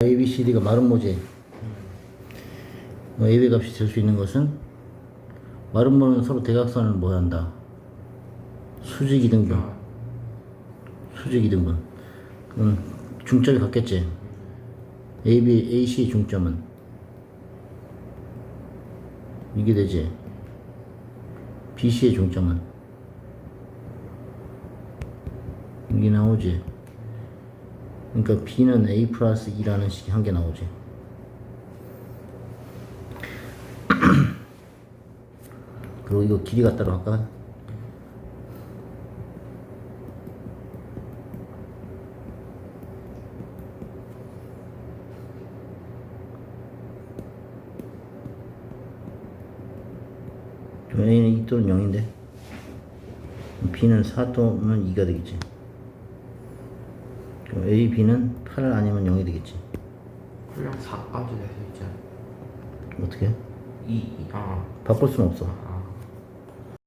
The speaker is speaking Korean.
A, B, C, D가 마른 모제. 어, A, B 값이 될 수 있는 것은 마른 모는 서로 대각선을 뭐 한다? 수직 이등분. 수직 이등분. 그럼 중점이 같겠지. A, B, A, C 중점은 이게 되지. B, C의 중점은 이게 나오지. 그러니까 B는 A 플러스 2라는 식이 한 개 나오지. 그리고 이거 길이 갖다로 할까? A는 2 또는 0인데 B는 4 또는 2가 되겠지. 그럼 A, B는 8 아니면 0이 되겠지. 그냥 4까지 낼수 있잖아 어떻게? 2, 2, 아 바꿀 수는 없어. 아,